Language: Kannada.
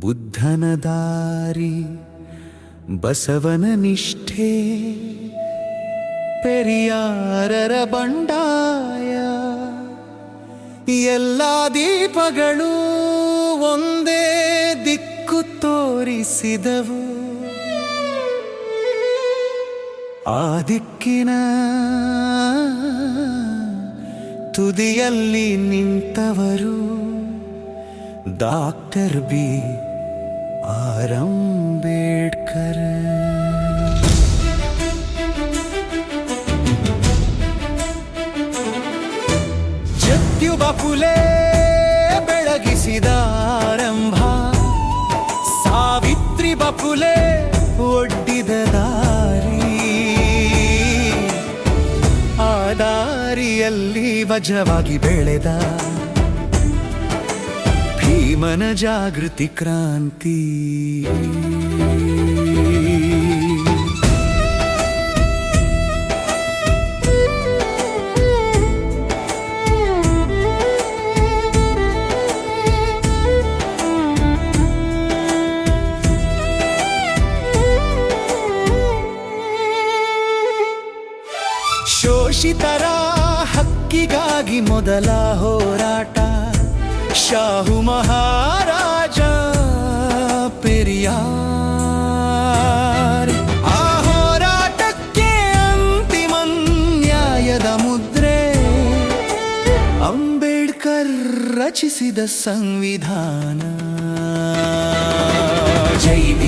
ಬುದ್ಧನ ದಾರಿ, ಬಸವನ ನಿಷ್ಠೆ, ಪೆರಿಯಾರರ ಬಂಡಾಯ. ಎಲ್ಲ ದೀಪಗಳು ಒಂದೇ ದಿಕ್ಕು ತೋರಿಸಿದವು. ಆ ದಿಕ್ಕಿನ ತುದಿಯಲ್ಲಿ ನಿಂತವರು ಡಾಕ್ಟರ್ ಬಿ. ಆರ್ ಅಂಬೇಡ್ಕರ್ ಜತ್ಯುಬ ಬೆಳಗಿಸಿದ ಆರಂಭ. ಸಾವಿತ್ರಿ ಬಪುಲೆ ಒಡ್ಡಿದ ದಾರಿ. ಆ ದಾರಿಯಲ್ಲಿ ವಜವಾಗಿ ಬೆಳೆದ ಭೀಮನ ಜಾಗೃತಿ ಕ್ರಾಂತಿ ಶೋಷಿತರ ಹಕ್ಕಿಗಾಗಿ ಮೊದಲ ಹೋರಾಟ ಶಾಹು ಮಹಾರಾಜ ಪೆರಿಯಾರ್ ಆ ಹೋರಾಟಕ್ಕೆ ಅಂತಿಮ ನ್ಯಾಯದ ಮುದ್ರೆ ಅಂಬೇಡ್ಕರ್ ರಚಿಸಿದ ಸಂವಿಧಾನ ಜೈ ಭೀಮ್